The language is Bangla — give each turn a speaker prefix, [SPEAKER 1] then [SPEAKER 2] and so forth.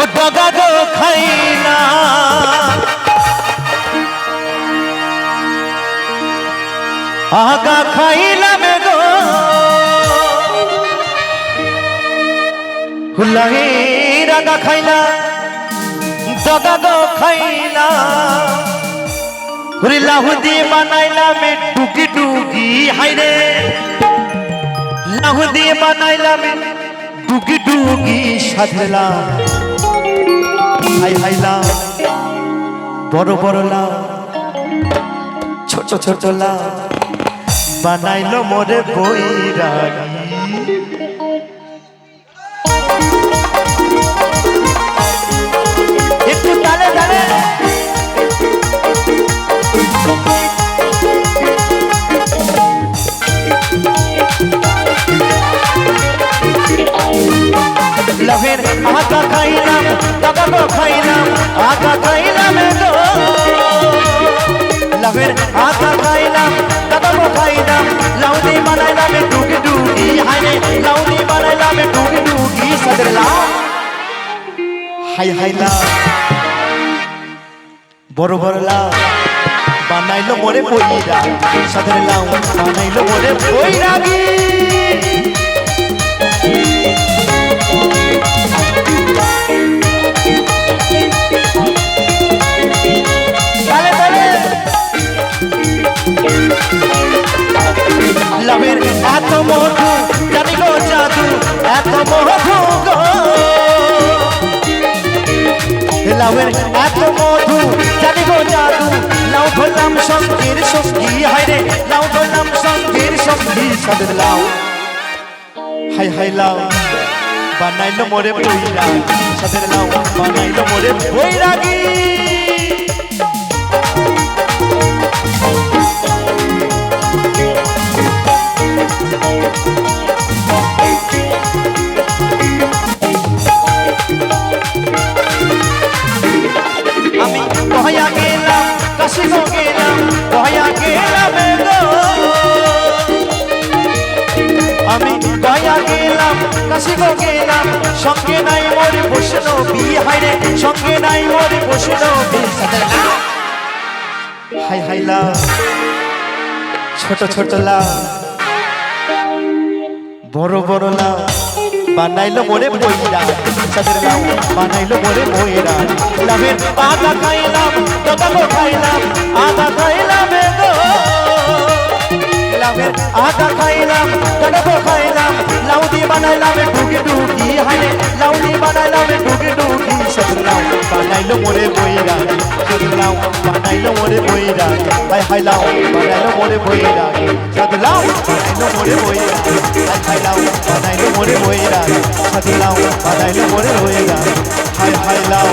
[SPEAKER 1] ও ডগা গো খাই না। আগা খাইলাম গো। হুল্লাহি রাগা খাইলা ডগা গো খাইলা। হুরি লাহু দিয়ে বানাইলাম টুকি টুকি হাইরে লাহু দিয়ে বানাইলাম টুকি টুকি সাধলাম ভাই হাইলা বড় বড় লা ছোট ছোট লা বানাইলো মোরে বইরাগি একটু লভের আগা খাইলাম গো খাইলাম আগা খাইলাম গো লভের আগা খাইলাম গো খাইলাম লাউনি বানাইলাম ডুগি ডুগি হাইরে লাউনি বানাইলাম ডুগি ডুগি সদরলা হাই হাইলা বড় বড় লাউ বানাইলো মোরে বইরা সাদের লাউ বানাইলো মোরে বইরাগি তালে এত মধু লাভের এত মধু, জানি গো জাদু। লাউ ধরলাম সঙ্গীর সঙ্গী, হায় রে, লাউ ধরলাম সঙ্গীর সঙ্গী সাদের লাউ। হাই হাই লাউ, বানাইলো মোরে বইরা সাদের লাউ বানাইলো মোরে বইরাগী আমি গো গেলাম সঙ্গে নাই মোর বসনো বিহাইরে সঙ্গে নাই মোর বসনো হাই হাই লা। ছোট ছোট লা। বড় বড় লা। বানাইলো মোরে বইরা সাদের লাউ বানাইলো মোরে বইরা লাভের আদা খাইলাম দাদা খাইলাম, আদা খাইলাম গো লাভের আদা খাইলাম গো খাইলাম লাউ দিয়ে বানাইলাম ডুগি ডুগি হাইরে লাউ দিয়ে বানাইলাম ডুগি ডুগি সাদের লাউ বানাইলো মোরে বইরা সাদের লাউ বানাইলো মোরে বইরা হাই হাই লাউ বানাইলো মোরে বইরা লাউ বানাইলো মোরে বইরা হাই হাই লাউ বানাইলো মোরে বইরা লাউ বানাইলো মোরে বইরা হাই হাই লাউ